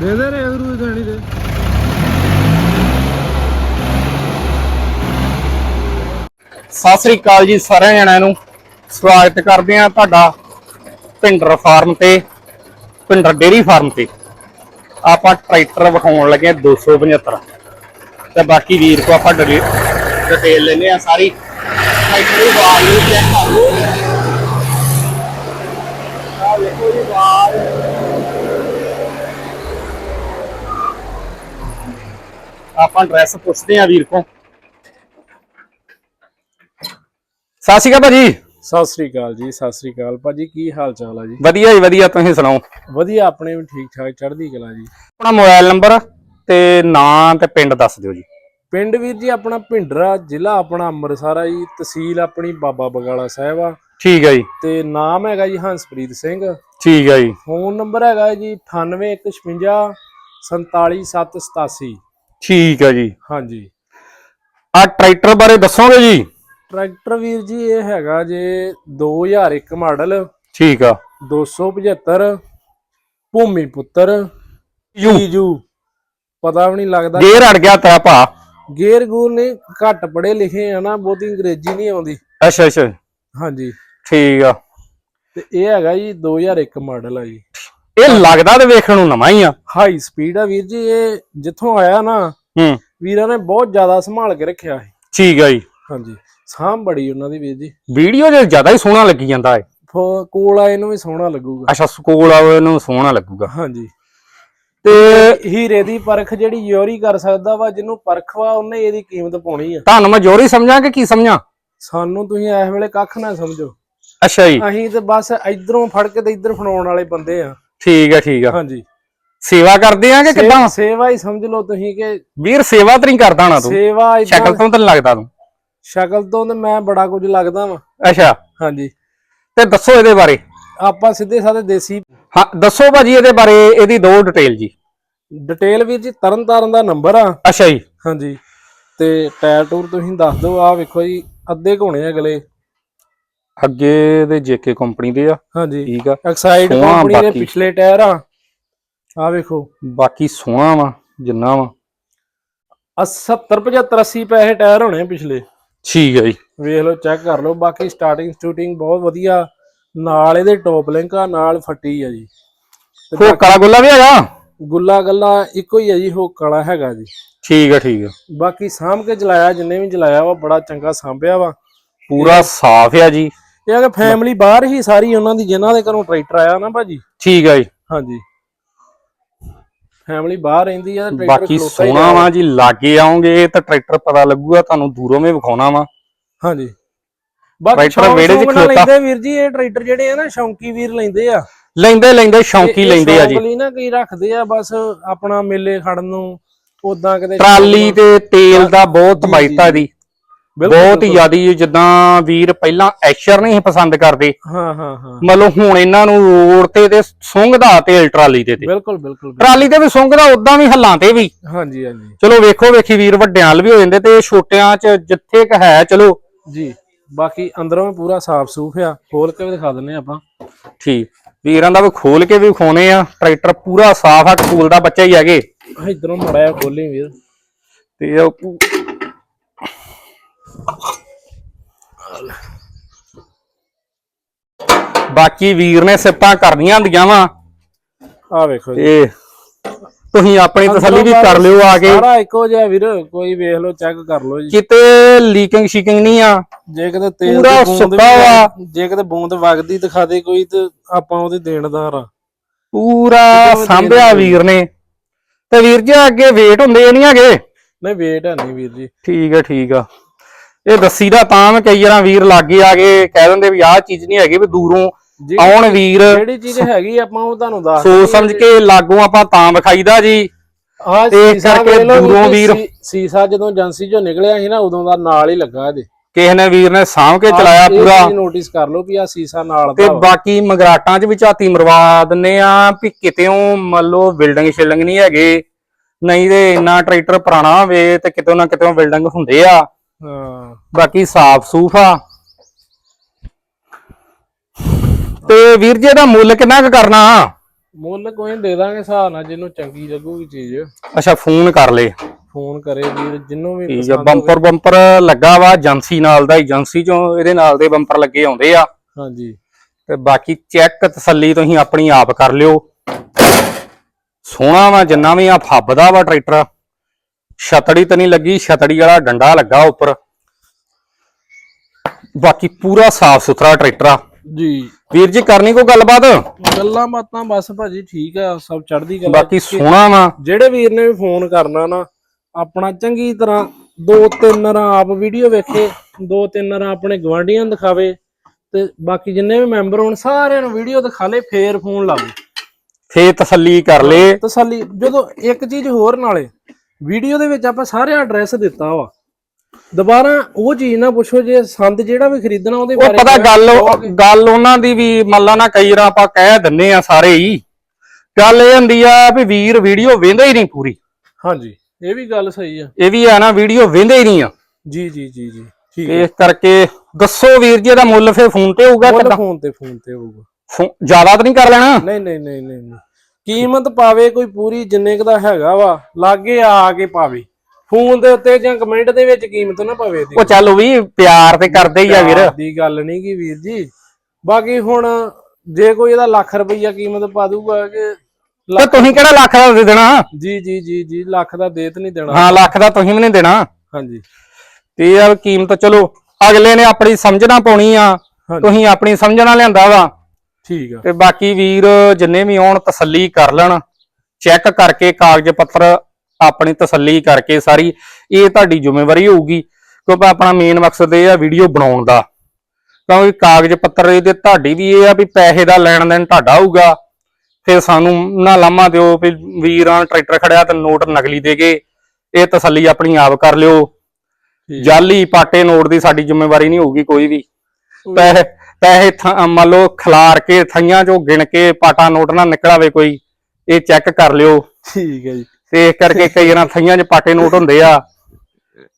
ਦੇ ਦੇ ਰੇ ਰੂ ਦੇਣੀ ਦੇ। ਸਤਿ ਸ੍ਰੀ ਅਕਾਲ ਜੀ ਸਾਰਿਆਂ ਜਣਿਆਂ ਨੂੰ। ਸਵਾਗਤ ਕਰਦੇ ਆ ਤੁਹਾਡਾ ਭਿੰਡਰ ਫਾਰਮ ਤੇ ਭਿੰਡਰ ਡੇਰੀ ਫਾਰਮ ਤੇ। ਆਪਾਂ ਟਰੈਕਟਰ ਵਿਖਾਉਣ ਲੱਗੇ ਆ 275 ਤੇ ਬਾਕੀ ਵੀਰ ਕੋ ਆਪਾਂ ਡਿਟੇਲ ਲੈਨੇ ਆ ਸਾਰੀ। ਟਰੈਕਟਰ ਦੀ ਆਵਾਜ਼ ਨੂੰ ਚੈੱਕ ਕਰ ਲਓ। ਆਪਾਂ ਐਡਰੈਸ ਪੁੱਛਦੇ ਆ ਵੀਰ ਕੋ ਸਤਿ ਸ਼੍ਰੀ ਅਕਾਲ ਭਾਜੀ। ਸਤਿ ਸ੍ਰੀ ਅਕਾਲ ਜੀ ਸਤਿ ਸ੍ਰੀ ਅਕਾਲ। ਭਾਜੀ ਕੀ ਹਾਲ ਚਾਲ ਆ ਜੀ? ਵਧੀਆ ਜੀ ਵਧੀਆ ਤੁਸੀਂ ਸੁਣਾਓ? ਵਧੀਆ ਆਪਣੇ ਵੀ ਠੀਕ ਠਾਕ ਚੜ੍ਹਦੀ ਕਲਾ ਜੀ। ਆਪਣਾ ਮੋਬਾਈਲ ਨੰਬਰ ਤੇ ਨਾਂ ਤੇ ਪਿੰਡ ਦੱਸ ਦਿਓ ਜੀ। ਪਿੰਡ ਵੀਰ ਜੀ ਆਪਣਾ ਭਿੰਡਰਾ ਜ਼ਿਲ੍ਹਾ ਆਪਣਾ ਅੰਮ੍ਰਿਤਸਰ ਆ ਜੀ ਤਹਿਸੀਲ ਆਪਣੀ ਬਾਬਾ ਬਗਾਲਾ ਸਾਹਿਬ ਆ। ਠੀਕ ਹੈ ਜੀ। ਤੇ ਨਾਮ ਹੈਗਾ ਜੀ ਹੰਸਪ੍ਰੀਤ ਸਿੰਘ। ਠੀਕ ਹੈ ਜੀ। ਫੋਨ ਨੰਬਰ ਹੈਗਾ ਜੀ 9815 47787 ਠੀਕ ਹੈ ਜੀ। ਹਾਂਜੀ। ਆ ਟਰੈਕਟਰ ਬਾਰੇ ਦੱਸੋਗੇ ਜੀ? ਟਰੈਕਟਰ ਵੀਰ ਜੀ ਇਹ ਹੈਗਾ ਜੇ 2001 ਮਾਡਲ। ਠੀਕ ਆ। 275 ਭੂਮੀ ਪੁੱਤਰ। ਯੂ। ਪਤਾ ਵੀ ਨਹੀਂ ਲੱਗਦਾ। ਗੇਰ ਅੜ ਗਿਆ ਤੇਰਾ ਭਾ। ਗੇਰ ਗੂਰ ਨੇ ਘੱਟ ਪੜੇ ਲਿਖੇ ਆ ਨਾ ਬਹੁਤੀ ਅੰਗਰੇਜ਼ੀ ਨਹੀਂ ਆਉਂਦੀ। ਅੱਛਾ ਅੱਛਾ। ਹਾਂਜੀ। ਠੀਕ ਆ। ਤੇ ਇਹ ਹੈਗਾ ਜੀ 2001 ਮਾਡਲ ਆ ਜੀ। ਇਹ ਲੱਗਦਾ ਤੇ ਵੇਖਣ ਨੂੰ ਨਵਾਂ ਹੀ ਆ। ਹਾਈ ਸਪੀਡ ਆ ਵੀਰ ਜੀ ਇਹ ਜਿੱਥੋਂ ਆਇਆ ਨਾ ਹੂੰ। ਵੀਰਾਂ ਨੇ ਬਹੁਤ ਜ਼ਿਆਦਾ ਸੰਭਾਲ ਕੇ ਰੱਖਿਆ ਹੈ ਠੀਕ ਆ ਜੀ। ਹਾਂਜੀ। ਸਾਂਭ ਬੜੀ ਉਹਨਾਂ ਦੀ ਵੀਰ ਜੀ। ਵੀਡੀਓ ਜੇ ਜ਼ਿਆਦਾ ਹੀ ਸੋਹਣਾ ਲੱਗੀ ਜਾਂਦਾ ਹੈ ਕੋਲ ਆਏ ਨੂੰ ਵੀ ਸੋਹਣਾ ਲੱਗੂਗਾ। ਅੱਛਾ ਸਕੂਲ ਆਵੇ ਨੂੰ ਸੋਹਣਾ ਲੱਗੂਗਾ। ਹਾਂਜੀ। ਤੇ ਹੀਰੇ ਦੀ ਪਰਖ ਜਿਹੜੀ ਯੋਰੀ ਕਰ ਸਕਦਾ ਵਾ ਜਿਹਨੂੰ ਪਰਖ ਵਾ ਉਹਨੇ ਇਹਦੀ ਕੀਮਤ ਪਾਉਣੀ ਆ। ਤੁਹਾਨੂੰ ਮੈਂ ਜੋਰੀ ਸਮਝਾਂ ਕਿ ਕੀ ਸਮਝਾਂ? ਸਾਨੂੰ ਤੁਸੀਂ ਇਸ ਵੇਲੇ ਕੱਖ ਨਾ ਸਮਝੋ। ਅੱਛਾ ਜੀ। ਅਸੀਂ ਤੇ ਬਸ ਇਧਰੋਂ ਫੜ ਕੇ ਤੇ ਇਧਰ ਫੜਾਉਣ ਵਾਲੇ ਬੰਦੇ ਆ। ਠੀਕ ਆ ਠੀਕ ਆ। ਹਾਂਜੀ। ਸੇਵਾ ਕਰਦੇ ਆ ਕਿ ਕਿੱਦਾਂ? ਸੇਵਾ ਹੀ ਸਮਝ ਲਓ ਤੁਸੀਂ ਕਿ ਵੀਰ ਸੇਵਾ ਤਾਂ ਨਹੀਂ ਕਰਦਾ ਨਾ ਤੂੰ। ਸੇਵਾ ਸ਼ਕਲ ਤੋਂ ਤਾਂ ਲੱਗਦਾ ਤੂੰ। ਸ਼ਕਲ ਤੋਂ ਤੇ ਮੈਂ ਬੜਾ ਕੁਝ ਲੱਗਦਾ ਵਾਂ। ਅੱਛਾ। ਹਾਂਜੀ। ਤੇ ਦੱਸੋ ਇਹਦੇ ਬਾਰੇ। ਆਪਾਂ ਸਿੱਧੇ ਸਾਦੇ ਦੇਸੀ ਹਾਂ ਦੱਸੋ ਭਾਜੀ ਇਹਦੇ ਬਾਰੇ ਇਹਦੀ ਦੋ ਡਿਟੇਲ ਜੀ। ਡਿਟੇਲ ਵੀਰ ਜੀ ਤਰਨ ਤਾਰਨ ਦਾ ਨੰਬਰ ਆ। ਅੱਛਾ ਜੀ। ਹਾਂਜੀ। ਤੇ ਟਾਇਰ ਟੂਰ ਤੁਸੀਂ ਦੱਸ ਦਿਓ ਆ ਵੇਖੋ ਜੀ ਅੱਧੇ ਘੋਣੇ ਅਗਲੇ। ਅੱਗੇ ਦੇ ਜੇਕੇ ਕੰਪਨੀ ਦੇ ਆ। ਹਾਂਜੀ। ਠੀਕ ਆ। ਐਕਸਾਈਡ ਕੰਪਨੀ ਦੇ। ਪਿਛਲੇ ਟਾਇਰ ਆ। ਆ ਵੇਖੋ। ਬਾਕੀ ਸੋਹਣਾ ਵਾ ਜਿੰਨਾ ਵਾ। 70 75 80 ਪੈਸੇ ਟਾਇਰ ਹੋਣੇ ਪਿਛਲੇ। ਠੀਕ ਹੈ ਜੀ। ਵੇਖ ਲਓ ਚੈੱਕ ਕਰ ਲਓ। ਬਾਕੀ ਸਟਾਰਟਿੰਗ ਸਟੂਟਿੰਗ ਬਹੁਤ ਵਧੀਆ। ਨਾਲ ਇਹਦੇ ਟੌਪ ਲਿੰਕ ਆ ਨਾਲ ਫੱਟੀ ਆ ਜੀ। ਹੋ ਕਾਲਾ ਗੁੱਲਾ ਵੀ ਹੈਗਾ? ਗੁੱਲਾ ਗੱਲਾ ਇੱਕੋ ਹੀ ਆ ਜੀ ਹੋ ਕਾਲਾ ਹੈਗਾ ਜੀ। ਠੀਕ ਆ ਠੀਕ ਆ। ਬਾਕੀ ਸਾਂਭ ਕੇ ਚਲਾਇਆ ਜਿੰਨੇ ਵੀ ਚਲਾਇਆ ਵਾ ਬੜਾ ਚੰਗਾ ਸਾਂਭਿਆ ਵਾ। ਪੂਰਾ ਸਾਫ਼ ਆ ਜੀ। ਇਹ ਆ ਕਿ ਫੈਮਿਲੀ ਬਾਹਰ ਹੀ ਸਾਰੀ ਉਹਨਾਂ ਦੀ ਜਿਨ੍ਹਾਂ ਦੇ ਘਰੋਂ ਟਰੈਕਟਰ ਆਇਆ ਨਾ ਭਾਜੀ। ਠੀਕ ਆ ਜੀ। ਹਾਂਜੀ। ਫੈਮਿਲੀ ਬਾਹਰ ਰਹਿੰਦੀ ਆ ਟਰੈਕਟਰ ਬਾਕੀ ਖਲੋਤਾ ਹੀ ਸੋਹਣਾ। ਵਾ ਜੀ ਲਾਗੇ ਆਉਂਗੇ ਤਾਂ ਟਰੈਕਟਰ ਪਤਾ ਲੱਗੂਗਾ ਤੁਹਾਨੂੰ ਦੂਰੋਂ ਵੀ ਵਿਖਾਉਣਾ ਵਾ। ਹਾਂਜੀ। ਬਾਕੀ ਟਰੈਕਟਰ ਸ਼ੌਂਕ ਵਿਹੜੇ 'ਚ ਸ਼ੌਂਕ ਨਾਲ ਖਲੋਤਾ। ਲੈਂਦੇ ਵੀਰ ਜੀ ਇਹ ਟਰੈਕਟਰ ਜਿਹੜੇ ਆ ਨਾ ਸ਼ੌਂਕੀ ਵੀਰ ਲੈਂਦੇ ਆ। ਲੈਂਦੇ ਲੈਂਦੇ ਸ਼ੌਂਕੀ ਲੈਂਦੇ ਆ ਜੀ। ਸ਼ੌਂਕ ਲਈ ਨਾ ਕਈ ਰੱਖਦੇ ਆ ਬਸ ਆਪਣਾ ਮੇਲੇ ਖੜਨ ਨੂੰ ਉਦਾਂ ਕਿਤੇ ਟਰਾਲੀ ਤੇ ਤੇਲ ਦਾ ਬਹੁਤ ਜੀ, ਬਾਈਤਾ ਜੀ। ਦੀ ਬਹੁਤ ਹੀ। ਜ਼ਿਆਦੀ ਜਿੱਦਾਂ ਵੀਰ ਪਹਿਲਾਂ ਐਸ਼ਰ ਨਹੀਂ ਪਸੰਦ ਕਰਦੇ। ਹਾਂ ਹਾਂ ਹਾਂ। ਮਤਲਬ ਹੁਣ ਇਹਨਾਂ ਨੂੰ ਰੋਡ ਤੇ ਤੇ ਸੁੰਘਦਾ ਤੇਲ ਟਰਾਲੀ ਤੇ ਤੇ। ਬਿਲਕੁਲ ਬਿਲਕੁਲ। ਟਰਾਲੀ ਤੇ ਵੀ ਸੁੰਘਦਾ ਉਦਾਂ ਵੀ ਹੱਲਾਂ ਤੇ ਵੀ। ਹਾਂਜੀ ਹਾਂਜੀ। ਚਲੋ ਵੇਖੋ ਵੇਖੀ ਵੀਰ ਵੱਡਿਆਂ ਵਾਲ ਵੀ ਹੋ ਜਾਂਦੇ ਤੇ ਛੋਟਿਆਂ ਚ ਜਿੱਥੇ ਕ ਹੈ ਚਲੋ। ਜੀ ਬਾਕੀ ਅੰਦਰੋਂ ਵੀ ਪੂਰਾ ਸਾਫ਼ ਸੂਫ ਆ ਖੋਲ ਕੇ ਵੀ ਦਿਖਾ ਦਿੰਨੇ ਆਪਾਂ। ਠੀਕ। ਵੀਰਾਂ ਦਾ ਵੀ ਖੋਲ ਕੇ ਵੀ ਵਿਖਾਉਣੇ ਆ ਟਰੈਕਟਰ ਪੂਰਾ ਸਾਫ਼ ਆ ਸਕੂਲ ਦਾ ਬੱਚਾ ਹੀ ਹੈਗੇ। ਇਧਰੋਂ ਮੜਾਇਆ ਖੋਲੀ ਵੀਰ। ਤੇ ਉਹ ਪੂ- ਬਾਕੀ ਵੀਰ ਨੇ ਸਿਫਤਾਂ ਕਰਨੀਆਂ ਹੁੰਦੀਆਂ ਵਾ। ਆ ਵੇਖੋ ਜੀ। ਤੇ ਤੁਸੀਂ ਆਪਣੀ ਤਸੱਲੀ ਵੀ ਕਰ ਲਿਓ ਆ ਕੇ। ਸਾਰਾ ਇੱਕੋ ਜਿਹਾ ਵੀਰ ਕੋਈ ਵੇਖ ਲਓ ਚੈੱਕ ਕਰ ਲਓ ਜੀ। ਕਿਤੇ ਲੀਕਿੰਗ ਸ਼ੀਕਿੰਗ ਨਹੀਂ ਆ। ਜੇ ਕਿਤੇ ਤੇਲ ਪੂਰਾ ਸੁੱਕਾ ਵਾ। ਜੇ ਕਿਤੇ ਬੂੰਦ ਵਗਦੀ ਦਿਖਾ ਦੇ ਕੋਈ ਤੇ ਆਪਾਂ ਉਹਦੇ ਦੇਣਦਾਰ ਆ। ਪੂਰਾ ਸਾਂਭਿਆ। ਵੀਰ ਨੇ। ਤੇ ਵੀਰ ਜੀ ਅੱਗੇ ਵੇਟ ਹੁੰਦੇ ਨਹੀਂ ਹੈਗੇ? ਨਹੀਂ ਵੇਟ ਹੈ ਨਹੀਂ ਵੀਰ ਜੀ। ਠੀਕ ਆ ਠੀਕ ਆ। ਇਹ ਦੱਸੀ ਦਾ ਤਾਂ ਮੈਂ ਕਈ ਵਾਰਾਂ ਵੀਰ ਲਾਗੇ ਆ ਕੇ ਕਹਿ ਦਿੰਦੇ ਵੀ ਆਹ ਚੀਜ਼ ਨਹੀਂ ਹੈਗੀ ਵੀ ਦੂਰੋਂ ਆਉਣ ਵੀਰ। ਜਿਹੜੀ ਚੀਜ਼ ਹੈਗੀ ਆਪਾਂ ਉਹ ਤੁਹਾਨੂੰ ਦੱਸ ਸੋਚ ਸਮਝ ਕੇ ਲਾਗੋਂ ਆਪਾਂ ਤਾਂ ਵਿਖਾਈਦਾ ਜੀ। ਹਾਂ ਕਰਕੇ ਲਓ ਦੂਰੋਂ ਵੀਰ- ਸੀਸਾ ਜਦੋਂ ਏਜੰਸੀ ਚੋਂ ਨਿਕਲਿਆ ਸੀ ਨਾ ਉਦੋਂ ਦਾ ਨਾਲ ਹੀ ਲੱਗਾ ਇਹਦੇ। ਕਿਸੇ ਨੇ ਵੀਰ ਨੇ ਸਾਂਭ ਕੇ ਚਲਾਇਆ ਪੂਰਾ। ਨੋਟਿਸ ਕਰ ਲਓ ਵੀ ਆ ਸੀਸਾ ਨਾਲ ਤੇ। ਬਾਕੀ ਮਗਰਾਟਾਂ 'ਚ ਵੀ ਝਾਤੀ ਮਰਵਾ ਦਿੰਨੇ ਆ ਵੀ ਕਿਤੇੋਂ ਮੰਨ ਲਓ ਬਿਲਡਿੰਗ ਸ਼ਿਲਡਿੰਗ ਨਹੀਂ ਹੈਗੇ। ਨਹੀਂ ਤੇ ਇੰਨਾ ਟਰੈਕਟਰ ਪੁਰਾਣਾ ਹੋਵੇ ਤੇ ਕਿਤੋਂ ਨਾ ਕਿਤੋਂ ਬਿਲਡਿੰਗ ਹੁੰਦੇ ਆ। ਹਾਂ। ਬਾਕੀ ਸਾਫ਼ ਸੂਫ ਆ। ਤੇ ਵੀਰ ਜੀ ਇਹਦਾ ਮੁੱਲ ਕਿੰਨਾ ਕੁ ਕਰਨਾ? ਮੁੱਲ ਕੋਈ ਦੇ ਦਾਂਗੇ ਹਿਸਾਬ ਨਾਲ ਜਿਹਨੂੰ ਚੰਗੀ ਲੱਗੂਗੀ ਚੀਜ਼। ਅੱਛਾ ਫੋਨ ਕਰ ਲੇ। ਫੋਨ ਕਰੇ ਵੀਰ ਜਿੰਨੂੰ ਵੀ ਠੀਕ। ਬੰਪਰ ਬੰਪਰ ਲੱਗਾ ਵਾ ਏਜੰਸੀ ਨਾਲ ਦਾ ਏਜੰਸੀ ਚੋਂ ਇਹਦੇ ਨਾਲ ਦੇ ਬੰਪਰ ਲੱਗੇ ਆਉਂਦੇ ਆ। ਹਾਂਜੀ। ਤੇ ਬਾਕੀ ਚੈੱਕ ਤਸੱਲੀ ਤੁਸੀਂ ਆਪਣੀ ਆਪ ਕਰ ਲਿਓ। ਸੋਹਣਾ ਵਾ ਜਿੰਨਾ ਵੀ ਆ ਫੱਬਦਾ ਵਾ ਟਰੈਕਟਰ। ਛਤੜੀ ਤਾਂ ਨਹੀਂ ਲੱਗੀ ਛਤੜੀ ਵਾਲਾ ਡੰਡਾ ਲੱਗਾ ਉੱਪਰ। ਬਾਕੀ ਪੂਰਾ ਸਾਫ਼ ਸੁਥਰਾ ਟਰੈਕਟਰ ਆ। ਜੀ। ਵੀਰ ਜੀ ਕਰਨੀ ਕੋਈ ਗੱਲਬਾਤ? ਗੱਲਾਂ ਬਾਤਾਂ ਬਸ ਭਾਜੀ ਠੀਕ ਆ ਸਭ ਚੜਦੀ ਗੱਲ ਬਾਕੀ ਸੋਹਣਾ ਵਾ। ਜਿਹੜੇ ਵੀਰ ਨੇ ਵੀ ਫੋਨ ਕਰਨਾ ਨਾ ਆਪਣਾ ਚੰਗੀ ਤਰ੍ਹਾਂ ਦੋ ਤਿੰਨ ਰਾਂ ਆਪ ਵੀਡੀਓ ਵੇਖੇ ਦੋ ਤਿੰਨ ਰਾਂ ਆਪਣੇ ਗਵਾਂਢੀਆਂ ਨੂੰ ਦਿਖਾਵੇ ਤੇ ਬਾਕੀ ਜਿੰਨੇ ਵੀ ਮੈਂਬਰ ਹੋਣ ਸਾਰਿਆਂ ਨੂੰ ਵੀਡੀਓ ਦਿਖਾ ਲੇ ਫੇਰ ਫੋਨ ਲਾਵੇ ਫੇਰ ਤਸੱਲੀ ਕਰ ਲੇ। ਤਸੱਲੀ ਜਦੋਂ ਇੱਕ ਚੀਜ਼ ਹੋਰ ਨਾਲੇ ਵੀਡੀਓ ਦੇ ਵਿੱਚ ਆਪਾਂ ਸਾਰੇ ਐਡਰੈਸ ਦਿੱਤਾ ਵਾ। ਦੁਬਾਰਾ ਉਹ ਚੀਜ਼ ਨਾ ਪੁੱਛੋ ਜੇ ਸੰਦ ਜਿਹੜਾ ਵੀ ਖਰੀਦਣਾ ਉਹਦੇ ਉਹ ਪਤਾ ਗੱਲ ਗੱਲ ਉਹਨਾਂ ਦੀ ਵੀ ਮੰਨ ਨਾ ਕਈ ਵਾਰ ਆਪਾਂ ਕਹਿ ਦਿੰਨੇ ਆ ਸਾਰੇ ਹੀ। ਗੱਲ ਇਹ ਹੁੰਦੀ ਆ ਵੀ ਵੀਰ ਵੀਡੀਓ ਵੇਂਦੇ ਹੀ ਨਹੀਂ ਪੂਰੀ। ਹਾਂਜੀ ਇਹ ਵੀ ਗੱਲ ਸਹੀ ਆ। ਇਹ ਵੀ ਆ ਨਾ ਵੀਡੀਓ ਵੇਂਦੇ ਹੀ ਨਹੀਂ ਆ। ਜੀ ਜੀ ਜੀ ਜੀ ਠੀਕ ਹੈ ਇਸ ਕਰਕੇ ਦੱਸੋ ਵੀਰ ਜੀ ਇਹਦਾ ਮੁੱਲ ਫੇਰ ਫੋਨ ਤੇ ਹੋਊਗਾ ਮੁੱਲ ਕਿੱਦਾਂ? ਫੋਨ ਤੇ ਫੋਨ ਤੇ ਹੋਊਗਾ। ਫੋ- ਜ਼ਿਆਦਾ ਤਾਂ ਨਹੀਂ ਕਰ ਲੈਣਾ? ਨਹੀਂ ਨਹੀਂ ਨਹੀਂ ਨਹੀਂ ਨਹੀਂ। ਕੀਮਤ ਪਾਵੇ ਕੋਈ ਪੂਰੀ ਜਿੰਨੇ ਕੁ ਦਾ ਹੈਗਾ ਵਾ ਲਾਗੇ ਆ ਕੇ ਪਾਵੇ। ਫੋਨ ਦੇ ਉੱਤੇ ਜਾਂ ਕਮੈਂਟ ਦੇ ਵਿੱਚ ਕੀਮਤ ਨਾ ਪਵੇ ਦੀ ਉਹ ਚੱਲ ਉਹ ਵੀ ਪਿਆਰ ਤੇ ਕਰਦੇ ਹੀ ਆ ਵੀਰ। ਦੀ ਗੱਲ ਨਹੀਂ ਕੀ ਵੀਰ ਜੀ। ਬਾਕੀ ਹੁਣ ਜੇ ਕੋਈ ਇਹਦਾ ਲੱਖ ਰੁਪਈਆ ਕੀਮਤ ਪਾ ਦੂਗਾ ਕਿ ਤੇ ਤੁਸੀਂ ਕਿਹੜਾ ਲੱਖ ਦਾ ਦੇ ਦੇਣਾ? ਜੀ ਜੀ ਜੀ ਜੀ ਲੱਖ ਦਾ ਦੇਤ ਨਹੀਂ ਦੇਣਾ। ਹਾਂ ਲੱਖ ਦਾ ਤੁਸੀਂ ਵੀ ਨਹੀਂ ਦੇਣਾ। ਹਾਂਜੀ। ਤੇ ਵੀ ਕੀਮਤ ਚਲੋ ਅਗਲੇ ਨੇ ਆਪਣੀ ਸਮਝਣਾ ਪਾਉਣੀ ਆ। ਤੁਸੀਂ ਆਪਣੀ ਸਮਝਣਾ ਲਿਆਂਦਾ ਵਾ। ਠੀਕ ਆ। ਤੇ ਬਾਕੀ ਵੀਰ ਜਿੰਨੇ ਵੀ ਆਉਣ ਤਸੱਲੀ ਕਰ ਲੈਣ ਚੈੱਕ ਕਰਕੇ ਕਾਗਜ਼ ਪੱਤਰ ਆਪਣੀ ਤਸੱਲੀ ਕਰਕੇ ਸਾਰੀ ਇਹ ਤੁਹਾਡੀ ਜ਼ਿੰਮੇਵਾਰੀ ਹੋਊਗੀ। ਕਿਉਂਕਿ ਆਪਣਾ ਮੇਨ ਮਕਸਦ ਇਹ ਆ ਵੀਡੀਓ ਬਣਾਉਣ ਦਾ। ਕਿਉਂਕਿ ਕਾਗਜ਼ ਪੱਤਰ ਇਹਦੇ ਤੁਹਾਡੀ ਵੀ ਇਹ ਆ ਵੀ ਪੈਸੇ ਦਾ ਲੈਣ ਦੇਣ ਤੁਹਾਡਾ ਹੋਊਗਾ। ਫਿਰ ਸਾਨੂੰ ਨਾ ਲਾਮਾ ਦਿਓ ਵੀ ਵੀਰਾਂ ਟਰੈਕਟਰ ਖੜਿਆ ਤੇ ਨੋਟ ਨਕਲੀ ਦੇ ਕੇ ਇਹ ਤਸੱਲੀ ਆਪਣੀ ਆਪ ਕਰ ਲਿਓ। ਜਾਲੀ ਪਾਟੇ ਨੋਟ ਦੀ ਸਾਡੀ ਜ਼ਿੰਮੇਵਾਰੀ ਨਹੀਂ ਹੋਊਗੀ ਕੋਈ ਵੀ। ਪੈਸੇ ਪੈਸੇ ਮੰਨ ਲਓ ਖਿਲਾਰ ਕੇ ਥਈਆਂ ਚੋਂ ਗਿਣ ਕੇ ਪਾਟਾ ਨੋਟ ਨਾ ਨਿਕਲਾਵੇ ਕੋਈ ਇਹ ਚੈੱਕ ਕਰ ਲਿਓ। ਠੀਕ ਹੈ ਜੀ। ਤੇ ਇਸ ਕਰਕੇ ਕਈ ਵਾਰ ਥਈਆਂ 'ਚ ਪਾਟੇ ਨੋਟ ਹੁੰਦੇ ਆ।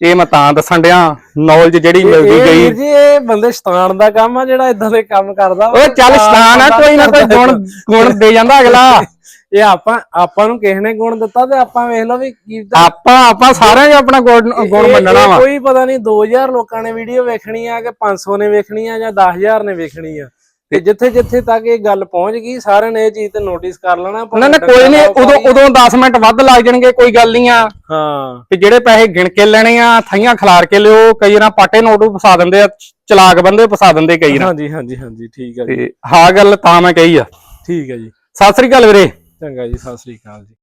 ਇਹ ਮੈਂ ਤਾਂ ਦੱਸਣ ਡਿਆ ਨੌਲੇਜ ਜਿਹੜੀ ਮਿਲਦੀ ਇਹ ਗਈ। ਜੀ ਇਹ ਬੰਦੇ ਸ਼ਤਾਨ ਦਾ ਕੰਮ ਆ ਜਿਹੜਾ ਇਦਾਂ ਦੇ ਕੰਮ ਕਰਦਾ। ਵਾ। ਉਹ ਚੱਲ ਸਤਾਨ ਆ ਕੋਈ ਨਾ ਕੋਈ ਗੁਣ ਗੁਣ ਦੇ ਜਾਂਦਾ ਅਗਲਾ। ਇਹ ਆਪਾਂ ਆਪਾਂ ਨੂੰ ਕਿਸੇ ਨੇ ਗੁਣ ਦਿੱਤਾ ਤੇ ਆਪਾਂ ਵੇਖ ਲਓ ਵੀ ਕੀ ਆਪਾਂ ਆਪਾਂ ਸਾਰਿਆਂ 'ਚ ਆਪਣਾ ਗੁਣ ਗੁਣ ਮੰਨਣਾ ਵਾ। ਕੋਈ ਪਤਾ ਨਹੀਂ 2000 ਲੋਕਾਂ ਨੇ ਵੀਡੀਓ ਵੇਖਣੀ ਆ ਕਿ 500 ਨੇ ਵੇਖਣੀ ਆ ਜਾਂ 10000 ਨੇ ਵੇਖਣੀ ਆ। ਤੇ ਜਿੱਥੇ ਜਿੱਥੇ ਤੱਕ ਇਹ ਗੱਲ ਪਹੁੰਚ ਗਈ ਸਾਰਿਆਂ ਨੇ ਇਹ ਚੀਜ਼ ਤੇ ਨੋਟਿਸ ਕਰ ਲੈਣਾ ਨਾ ਨਾ ਕੋਈ ਨਹੀਂ ਉਦੋਂ ਉਦੋਂ 10 ਮਿੰਟ ਵੱਧ ਲੱਗ ਜਾਣਗੇ ਕੋਈ ਗੱਲ ਨਹੀਂ ਆ। ਹਾਂ। ਤੇ ਜਿਹੜੇ ਪੈਸੇ ਗਿਣ ਕੇ ਲੈਣੇ ਆ ਥਈਆਂ ਖਿਲਾਰ ਕੇ ਲਿਓ ਕਈ ਵਾਰ ਪਾਟੇ ਨੋਟ ਫਸਾ ਦਿੰਦੇ ਆ ਚਲਾਕ ਬੰਦੇ ਫਸਾ ਦਿੰਦੇ ਕਈ ਵਾਰ। ਹਾਂਜੀ ਹਾਂਜੀ ਹਾਂਜੀ ਠੀਕ ਆ ਜੀ। ਤੇ ਹਾਂ ਗੱਲ ਤਾਂ ਮੈਂ ਕਹੀ ਆ। ਠੀਕ ਆ ਜੀ। ਸਤਿ ਸ੍ਰੀ ਅਕਾਲ ਵੀਰੇ। ਚੰਗਾ ਜੀ ਸਤਿ ਸ੍ਰੀ ਅਕਾਲ ਜੀ।